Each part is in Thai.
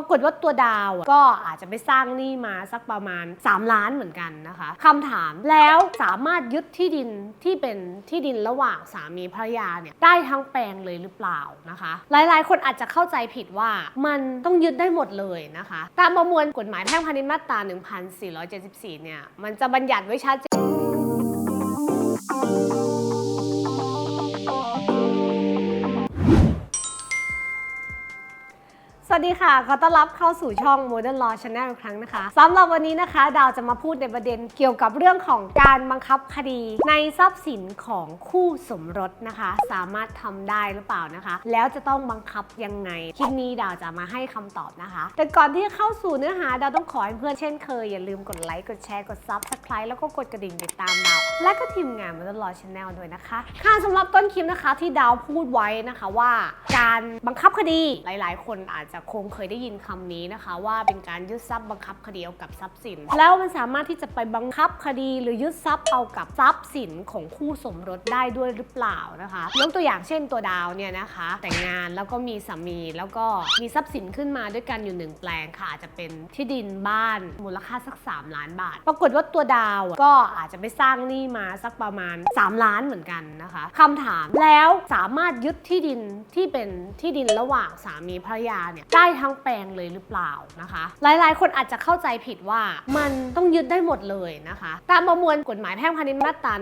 รากฏว่าตัวดาวก็อาจจะไปสร้างหนี้มาสักประมาณ 3 ล้านเหมือนกันนะคะคำถามแล้วสามารถยึดที่ดินที่เป็นที่ดินระหว่างสามีภรรยาเนี่ยได้ทั้งแปลงเลยหรือเปล่านะคะ หลายๆ คนอาจจะเข้าใจผิดว่ามันต้องยึดได้หมดเลยนะคะ ตามประมวลกฎหมายแพ่งพาณิชย์มาตรา 1474 เนี่ย มันจะบัญญัติไว้ชัดเจน สวัสดีค่ะ ขอต้อนรับเข้าสู่ช่อง Modern Law Channel อีกครั้งนะคะสำหรับวันนี้นะคะ ดาวจะมาพูดในประเด็นเกี่ยวกับเรื่องของการบังคับคดี ในทรัพย์สินของคู่สมรสนะคะ สามารถทำได้หรือเปล่านะคะ แล้วจะต้องบังคับยังไง คลิปนี้ดาวจะมาให้คำตอบนะคะ แต่ก่อนที่จะเข้าสู่เนื้อหา ดาวต้องขอให้เพื่อนเช่นเคย อย่าลืมกดไลค์ กดแชร์ กด Subscribe แล้วก็กดกระดิ่งติดตามดาว และก็ทีมงาน Modern Law Channel ด้วยนะคะ ค่ะสำหรับต้นคลิปนะคะที่ดาวพูดไว้นะคะว่า การบังคับคดีหลาย ๆ คนอาจจะคงเคยได้ยินคำนี้นะคะ ว่าเป็นการยึดทรัพย์บังคับคดีเอากับทรัพย์สิน แล้วมันสามารถที่จะไปบังคับคดีหรือยึดทรัพย์เอากับทรัพย์สินของคู่สมรสได้ด้วยหรือเปล่านะคะยกตัวอย่างเช่นตัวดาวเนี่ยนะคะ แต่งงานแล้วก็มีสามีแล้วก็มีทรัพย์สินขึ้นมาด้วยกันอยู่หนึ่งแปลงค่ะอาจจะเป็นที่ดินบ้านมูลค่าสัก 3 ล้านบาท ปรากฏว่าตัวดาวก็อาจจะไปสร้างหนี้มาสักประมาณ 3 ล้านเหมือนกันนะคะคำถามแล้วสามารถยึดที่ดินที่เป็นที่ดินระหว่างสามีภรรยาเนี่ยได้ทั้งแปลงเลยหรือเปล่านะคะ หลายๆ คนอาจจะเข้าใจผิดว่ามันต้องยึดได้หมดเลยนะคะ ตามประมวลกฎหมายแพ่งพาณิชย์มาตรา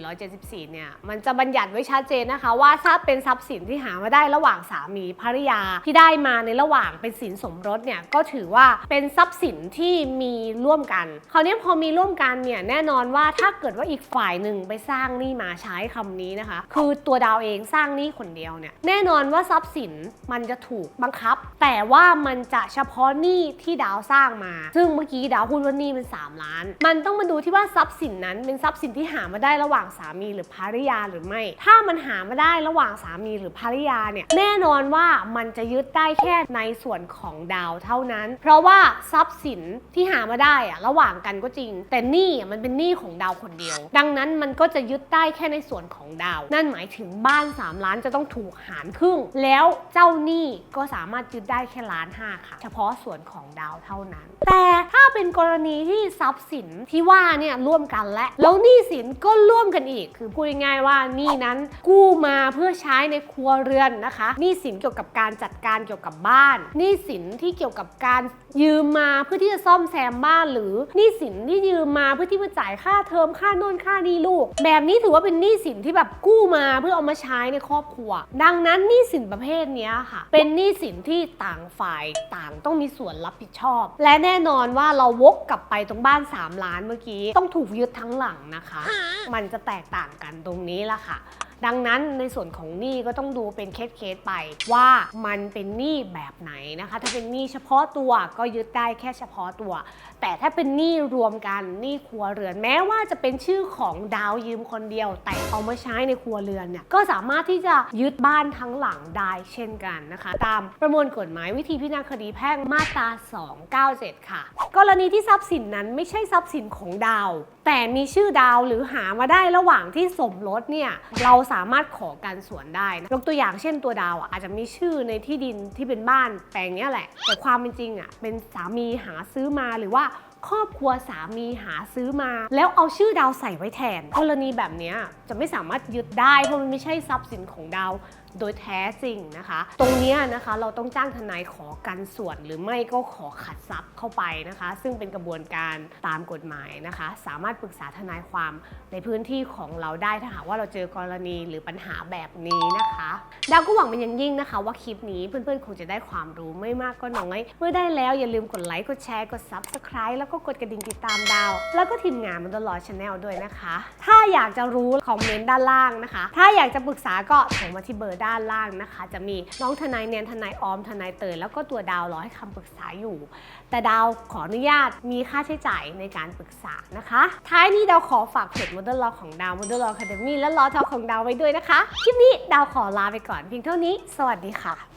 1474 เนี่ย มันจะบัญญัติไว้ชัดเจนนะคะ ว่าถ้าเป็นทรัพย์สินที่หามาได้ระหว่างสามีภรรยาที่ได้มาในระหว่างเป็นสินสมรสเนี่ยก็ถือว่าเป็นทรัพย์สินที่มีร่วมกันคราวนี้พอมีร่วมกันเนี่ยแน่นอนว่าถ้าเกิดว่าอีกฝ่ายหนึ่งไปสร้างหนี้มาใช้คำนี้นะคะ คือตัวดาวเองสร้างหนี้คนเดียวเนี่ยแน่นอนว่าทรัพย์สินมันจะถูกบังคับแต่ว่ามันจะเฉพาะหนี้ที่ดาวสร้างมา ซึ่งเมื่อกี้ดาวพูดว่าหนี้เป็น 3 ล้าน มันต้องมาดูที่ว่าทรัพย์สินนั้นเป็นทรัพย์สินที่หามาได้ระหว่างสามีหรือภรรยาหรือไม่ ถ้ามันหามาได้ระหว่างสามีหรือภรรยาเนี่ยแน่นอนว่ามันจะยึดได้แค่ในส่วนของดาวเท่านั้น เพราะว่าทรัพย์สินที่หามาได้อะระหว่างกันก็จริง แต่หนี้มันเป็นหนี้ของดาวคนเดียว ดังนั้นมันก็จะยึดได้แค่ในส่วนของดาว นั่นหมายถึงบ้าน 3 ล้านจะต้องถูกหารครึ่ง แล้วเจ้าหนี้ก็สามารถยึดได้แค่ล้านห้าค่ะ เฉพาะส่วนของดาวเท่านั้น แต่ถ้าเป็นกรณีที่ทรัพย์สินที่ว่าเนี่ยร่วมกันและ แล้วหนี้สินก็ร่วมกันอีก คือพูดง่ายๆว่าหนี้นั้นกู้มาเพื่อใช้ในครัวเรือนนะคะหนี้สินเกี่ยวกับการจัดการเกี่ยวกับบ้านหนี้สินที่เกี่ยวกับการยืมมาเพื่อที่จะซ่อมแซมบ้านหรือหนี้สินที่ยืมมาเพื่อที่มาจ่ายค่าเทอมค่าโน่นค่านี่ลูก แบบนี้ถือว่าเป็นหนี้สินที่แบบกู้มาเพื่อเอามาใช้ในครอบครัว ดังนั้นหนี้สินประเภทนี้ค่ะ เป็นหนี้สินที่ต่างฝ่ายต่างต้องมีส่วนรับผิดชอบ และแน่นอนว่าเราวกกลับไปตรงบ้าน 3 ล้านเมื่อกี้ ต้องถูกยึดทั้งหลังนะคะ มันจะแตกต่างกันตรงนี้ละค่ะ ดังนั้นในส่วนของหนี้ก็ต้องดูเป็นเคสเคสๆไปว่ามันเป็นหนี้แบบไหนนะคะ ถ้าเป็นหนี้เฉพาะตัวก็ยึดได้แค่เฉพาะตัว แต่ถ้าเป็นหนี้รวมกันหนี้ครัวเรือนแม้ว่าจะเป็นชื่อของดาวยืมคนเดียว แต่เอามาใช้ในครัวเรือนเนี่ยก็สามารถที่จะยึดบ้านทั้งหลังได้เช่นกันนะคะ ตามประมวลกฎหมายวิธีพิจารณาคดีแพ่งมาตรา 297 ค่ะ กรณีที่ทรัพย์สินนั้นไม่ใช่ทรัพย์สินของดาว แต่มีชื่อดาวหรือหามาได้ระหว่างที่สมรสเนี่ยเราสามารถขอการสวนได้นะยกตัวอย่างเช่นตัวดาวอะอาจจะมีชื่อในที่ดินที่เป็นบ้านแปลงเนี้ยแหละ แต่ความเป็นจริงอะเป็นสามีหาซื้อมาหรือว่า ครอบครัวสามีหาซื้อมา แล้วเอาชื่อดาวใส่ไว้แทนกรณีแบบนี้จะไม่สามารถยึดได้เพราะมันไม่ใช่ทรัพย์สินของดาวโดยแท้จริงนะคะ ตรงนี้นะคะเราต้องจ้างทนายขอกันส่วนหรือไม่ก็ขอขัดทรัพย์เข้าไปนะคะ ซึ่งเป็นกระบวนการตามกฎหมายนะคะ สามารถปรึกษาทนายความในพื้นที่ของเราได้ถ้าหากว่าเราเจอกรณีหรือปัญหาแบบนี้นะคะดาวก็หวังเป็นอย่างยิ่งนะคะ ว่าคลิปนี้เพื่อนๆคงจะได้ความรู้ไม่มากก็น้อยเมื่อได้แล้วอย่าลืมกดไลค์กดแชร์กด subscribe แล้วก็กดกระดิ่งติดตามดาว แล้วก็ทีมงานมันตลอดชาแนลด้วยนะคะ ถ้าอยากจะรู้คอมเมนต์ด้านล่างนะคะ ถ้าอยากจะปรึกษาก็ส่งมาที่เบอร์ด้านล่างนะคะ จะมีน้องทนายเนียนทนายออมทนายเตยแล้วก็ตัวดาวรอให้คำปรึกษาอยู่ แต่ดาวขออนุญาตมีค่าใช้จ่ายในการปรึกษานะคะ ท้ายนี้ดาวขอฝากเพจ Model Law ของดาว Model Law Academy และ Law Talk ของดาวไว้ด้วยนะคะคลิปนี้ดาวขอลาไปก่อนเพียงเท่านี้ สวัสดีค่ะ